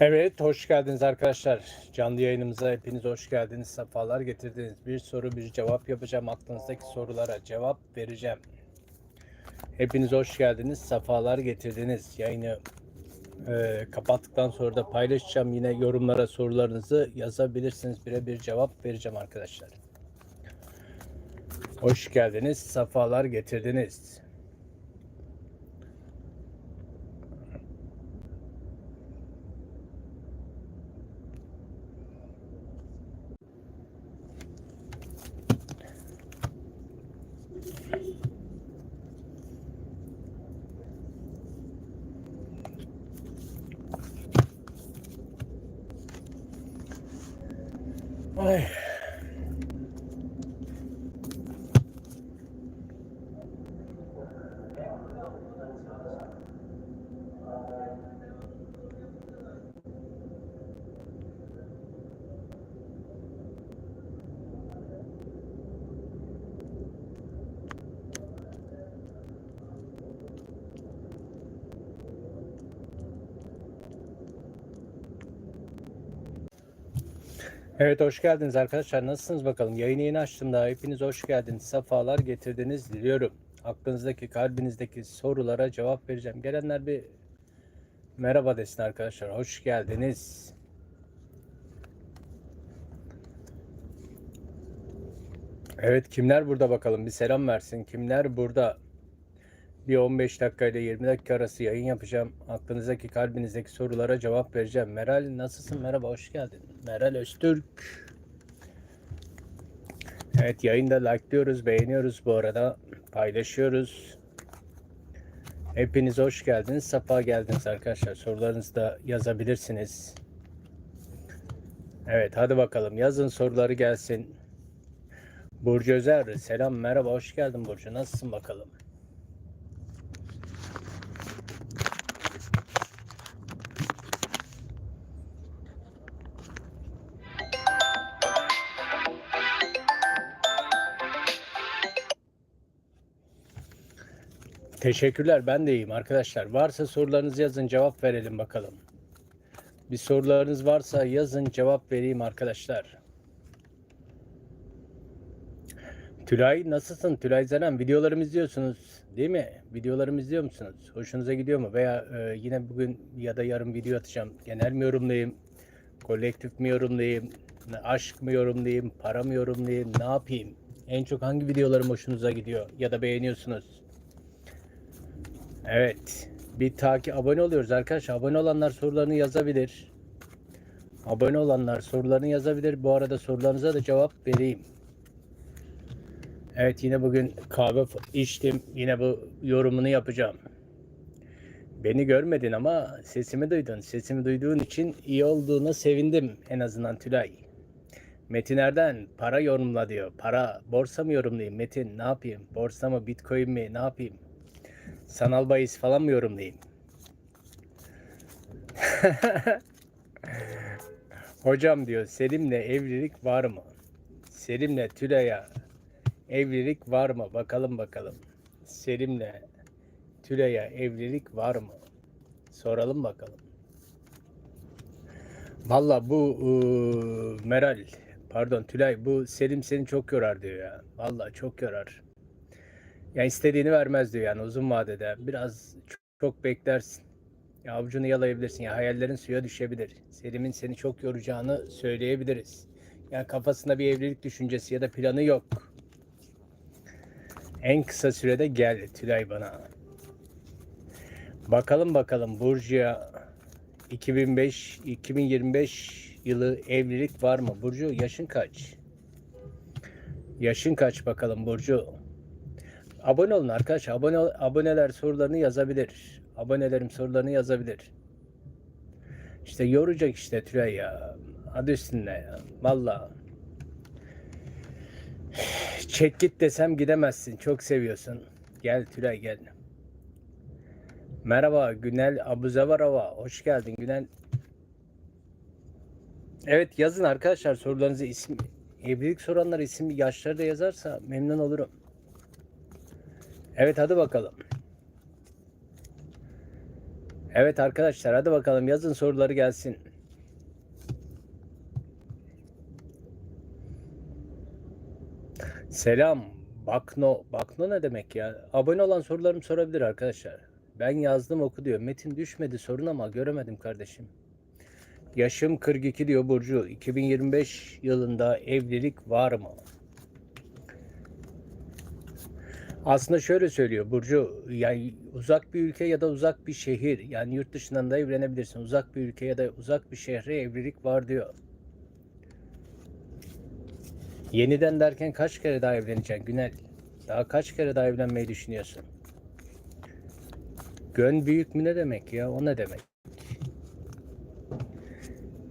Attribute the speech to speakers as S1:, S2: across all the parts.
S1: Evet, hoş geldiniz arkadaşlar. Canlı yayınımıza hepiniz hoş geldiniz. Sefalar getirdiniz. Bir soru bir cevap yapacağım. Aklınızdaki sorulara cevap vereceğim. Hepiniz hoş geldiniz. Sefalar getirdiniz. Yayını e, kapattıktan sonra da paylaşacağım. Yine yorumlara sorularınızı yazabilirsiniz. Birebir cevap vereceğim arkadaşlar. Hoş geldiniz. Sefalar getirdiniz. Hey. Evet hoş geldiniz arkadaşlar. Nasılsınız bakalım? Yayını yeni açtım daha. Hepiniz hoş geldiniz. Safalar getirdiniz diliyorum. Aklınızdaki, kalbinizdeki sorulara cevap vereceğim. Gelenler bir merhaba desin arkadaşlar. Hoş geldiniz. Evet kimler burada bakalım? Bir selam versin. Kimler burada? Bir 15 dakika ile 20 dakika arası yayın yapacağım. Aklınızdaki, kalbinizdeki sorulara cevap vereceğim. Meral nasılsın? Merhaba, hoş geldin. Meral Öztürk. Evet yayında likeliyoruz, beğeniyoruz bu arada. Paylaşıyoruz. Hepiniz hoş geldiniz. Safa geldiniz arkadaşlar. Sorularınızı da yazabilirsiniz. Evet hadi bakalım yazın soruları gelsin. Burcu Özer selam merhaba hoş geldin Burcu nasılsın bakalım. Teşekkürler ben de iyiyim arkadaşlar. Varsa sorularınızı yazın cevap verelim bakalım. Bir sorularınız varsa yazın cevap vereyim arkadaşlar. Tülay nasılsın? Tülay Zeren videolarımı izliyorsunuz değil mi? Videolarımı izliyor musunuz? Hoşunuza gidiyor mu? Veya e, yine bugün ya da yarın video atacağım. Genel mi yorumlayayım? Kolektif mi yorumlayayım? Aşk mı yorumlayayım? Para mı yorumlayayım? Ne yapayım? En çok hangi videolarım hoşunuza gidiyor? Ya da beğeniyorsunuz? Evet. Bir takip abone oluyoruz arkadaşlar. Abone olanlar sorularını yazabilir. Abone olanlar sorularını yazabilir. Bu arada sorularınıza da cevap vereyim. Evet yine bugün kahve içtim. Yine bu yorumunu yapacağım. Beni görmedin ama sesimi duydun. Sesimi duyduğun için iyi olduğuna sevindim en azından Tülay. Metin Erden para yorumla diyor. Para borsa mı yorumlayayım Metin ne yapayım? Borsa mı bitcoin mi ne yapayım? Sanal bahis falan mı yorumlayayım? Hocam diyor Selim'le evlilik var mı? Selim'le Tülay'a evlilik var mı? Bakalım bakalım. Selim'le Tülay'a evlilik var mı? Soralım bakalım. Valla bu ıı, Meral pardon Tülay bu Selim seni çok yorar diyor ya. Valla çok yorar. Yani istediğini vermez diyor yani uzun vadede. Biraz çok, çok beklersin. Ya avucunu yalayabilirsin. Ya hayallerin suya düşebilir. Selim'in seni çok yoracağını söyleyebiliriz. Yani kafasında bir evlilik düşüncesi ya da planı yok. En kısa sürede gel Tülay bana. Bakalım bakalım Burcu'ya 2005 2025 yılı evlilik var mı? Burcu yaşın kaç? Yaşın kaç bakalım Burcu? Abone olun arkadaşlar. Abone aboneler sorularını yazabilir. Abonelerim sorularını yazabilir. İşte yoracak işte Tülay ya. Adı üstünde ya. Valla. Çek git desem gidemezsin. Çok seviyorsun. Gel Tülay gel. Merhaba Günel Abuzavarova. Hoş geldin Günel. Evet yazın arkadaşlar sorularınızı isim evlilik soranlar isim yaşları da yazarsa memnun olurum. Evet hadi bakalım. Evet arkadaşlar hadi bakalım yazın soruları gelsin. Selam. Bakno. Bakno ne demek ya? Abone olan sorularımı sorabilir arkadaşlar. Ben yazdım oku diyor. Metin düşmedi sorun ama göremedim kardeşim. Yaşım 42 diyor Burcu. 2025 yılında evlilik var mı? Aslında şöyle söylüyor Burcu, yani uzak bir ülke ya da uzak bir şehir, yani yurt dışından da evlenebilirsin. Uzak bir ülke ya da uzak bir şehre evlilik var diyor. Yeniden derken kaç kere daha evleneceksin Günel? Daha kaç kere daha evlenmeyi düşünüyorsun? Gön büyük mü ne demek ya? O ne demek?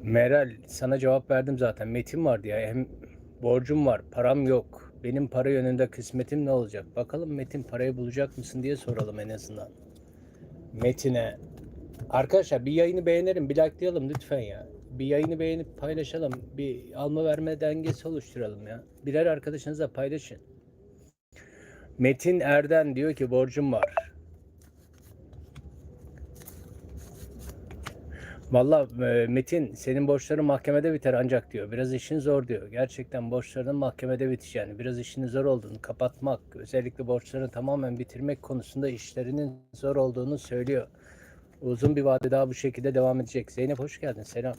S1: Meral sana cevap verdim zaten. Metin vardı ya. Hem borcum var, param yok. Benim para yönünde kısmetim ne olacak? Bakalım Metin parayı bulacak mısın diye soralım en azından. Metin'e. Arkadaşlar bir yayını beğenelim, bir likelayalım lütfen ya. Bir yayını beğenip paylaşalım. Bir alma verme dengesi oluşturalım ya. Birer arkadaşınızla paylaşın. Metin Erden diyor ki borcum var. Valla e, Metin senin borçların mahkemede biter ancak diyor. Biraz işin zor diyor. Gerçekten borçların mahkemede bitiş yani. Biraz işinin zor olduğunu kapatmak, özellikle borçlarını tamamen bitirmek konusunda işlerinin zor olduğunu söylüyor. Uzun bir vade daha bu şekilde devam edecek. Zeynep hoş geldin. Selam.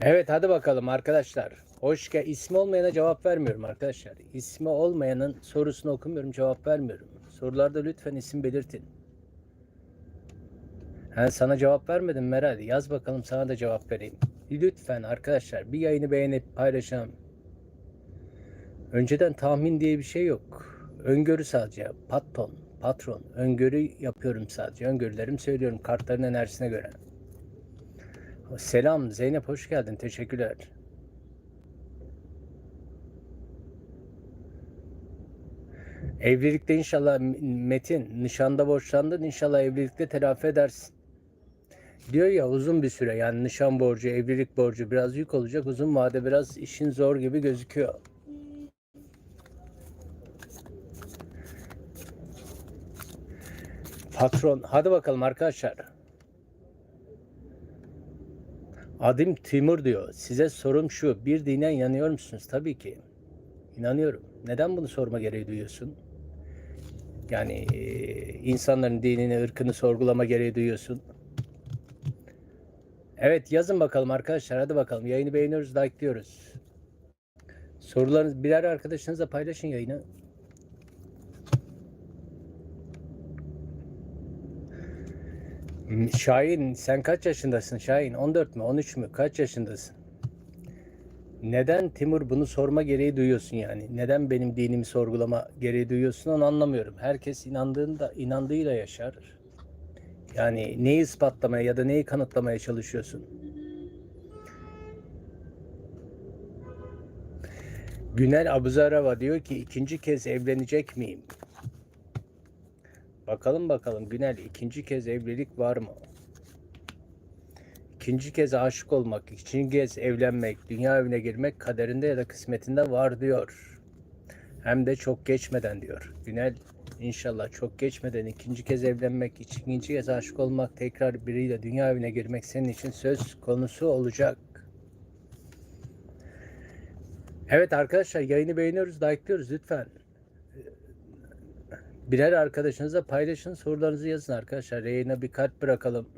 S1: Evet hadi bakalım arkadaşlar. Hoş gel. İsmi olmayana cevap vermiyorum arkadaşlar. İsmi olmayanın sorusunu okumuyorum, cevap vermiyorum. Sorularda lütfen isim belirtin. Ha, sana cevap vermedim Meral. Yaz bakalım sana da cevap vereyim. Lütfen arkadaşlar bir yayını beğenip paylaşalım. Önceden tahmin diye bir şey yok. Öngörü sadece. Patron, patron. Öngörü yapıyorum sadece. Öngörülerimi söylüyorum kartların enerjisine göre. Selam Zeynep hoş geldin. Teşekkürler. Evlilikte inşallah Metin nişanda borçlandın inşallah evlilikte telafi edersin. Diyor ya uzun bir süre yani nişan borcu, evlilik borcu biraz yük olacak. Uzun vade biraz işin zor gibi gözüküyor. Patron hadi bakalım arkadaşlar. Adım Timur diyor. Size sorum şu. Bir dinen yanıyor musunuz? Tabii ki. İnanıyorum. Neden bunu sorma gereği duyuyorsun? Yani insanların dinini, ırkını sorgulama gereği duyuyorsun. Evet yazın bakalım arkadaşlar. Hadi bakalım. Yayını beğeniyoruz, likeliyoruz. Sorularınızı birer arkadaşınızla paylaşın yayını. Hmm, Şahin sen kaç yaşındasın Şahin? 14 mü? 13 mü? Kaç yaşındasın? Neden Timur bunu sorma gereği duyuyorsun yani? Neden benim dinimi sorgulama gereği duyuyorsun onu anlamıyorum. Herkes inandığında inandığıyla yaşar. Yani neyi ispatlamaya ya da neyi kanıtlamaya çalışıyorsun? Günel Abuzarava diyor ki ikinci kez evlenecek miyim? Bakalım bakalım Günel ikinci kez evlilik var mı? İkinci kez aşık olmak, ikinci kez evlenmek, dünya evine girmek kaderinde ya da kısmetinde var diyor. Hem de çok geçmeden diyor. Günel inşallah çok geçmeden ikinci kez evlenmek, ikinci kez aşık olmak, tekrar biriyle dünya evine girmek senin için söz konusu olacak. Evet arkadaşlar yayını beğeniyoruz, like'lıyoruz lütfen. Birer arkadaşınıza paylaşın, sorularınızı yazın arkadaşlar. Yayına bir kalp bırakalım.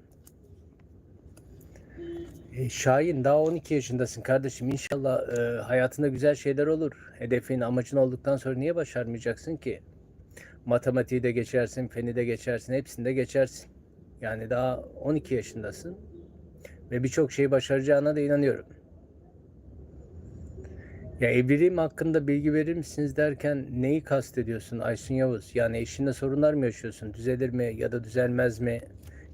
S1: E, Şahin daha 12 yaşındasın kardeşim. İnşallah e, hayatında güzel şeyler olur. Hedefin, amacın olduktan sonra niye başarmayacaksın ki? Matematiği de geçersin, feni de geçersin, hepsinde geçersin. Yani daha 12 yaşındasın. Ve birçok şeyi başaracağına da inanıyorum. Ya evliliğim hakkında bilgi verir misiniz derken neyi kastediyorsun Aysun Yavuz? Yani eşinle sorunlar mı yaşıyorsun? Düzelir mi ya da düzelmez mi?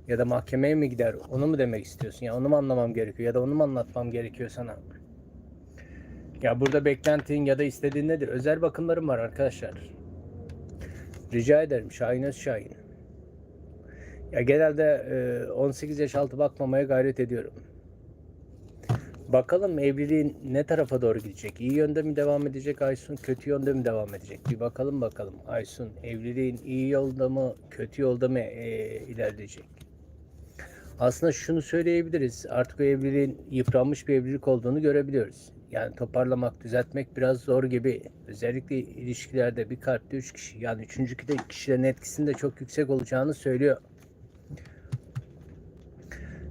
S1: Ya da mahkemeye mi gider? Onu mu demek istiyorsun? Ya onu mu anlamam gerekiyor? Ya da onu mu anlatmam gerekiyor sana? Ya burada beklentin ya da istediğin nedir? Özel bakımlarım var arkadaşlar. Rica ederim Şahin Özşahin. Ya genelde e, 18 yaş altı bakmamaya gayret ediyorum. Bakalım evliliğin ne tarafa doğru gidecek? İyi yönde mi devam edecek Aysun? Kötü yönde mi devam edecek? Bir bakalım bakalım. Aysun evliliğin iyi yolda mı kötü yolda mı eee, ilerleyecek? Aslında şunu söyleyebiliriz. Artık o evliliğin yıpranmış bir evlilik olduğunu görebiliyoruz. Yani toparlamak, düzeltmek biraz zor gibi. Özellikle ilişkilerde bir kalpte üç kişi. Yani üçüncü de kişilerin etkisinin de çok yüksek olacağını söylüyor.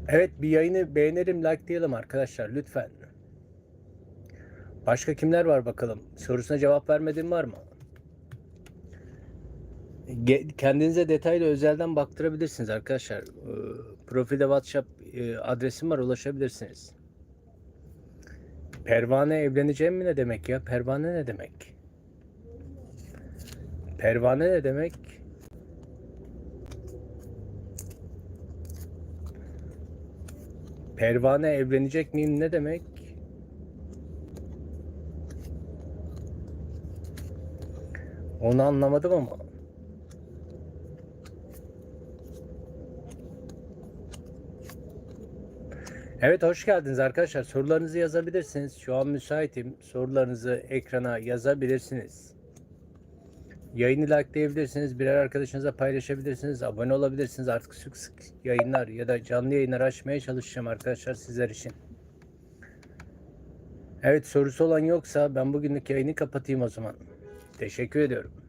S1: Evet bir yayını beğenelim, like diyelim arkadaşlar lütfen. Başka kimler var bakalım? Sorusuna cevap vermediğim var mı? Kendinize detaylı özelden baktırabilirsiniz arkadaşlar. Ee, Profilde WhatsApp e, adresim var ulaşabilirsiniz. Pervane evleneceğim mi ne demek ya? Pervane ne demek? Pervane ne demek? Pervane evlenecek miyim ne demek? Onu anlamadım ama. Evet hoş geldiniz arkadaşlar. Sorularınızı yazabilirsiniz. Şu an müsaitim. Sorularınızı ekrana yazabilirsiniz. Yayını likeleyebilirsiniz. Birer arkadaşınıza paylaşabilirsiniz. Abone olabilirsiniz. Artık sık sık yayınlar ya da canlı yayınlar açmaya çalışacağım arkadaşlar sizler için. Evet sorusu olan yoksa ben bugünlük yayını kapatayım o zaman. Teşekkür ediyorum.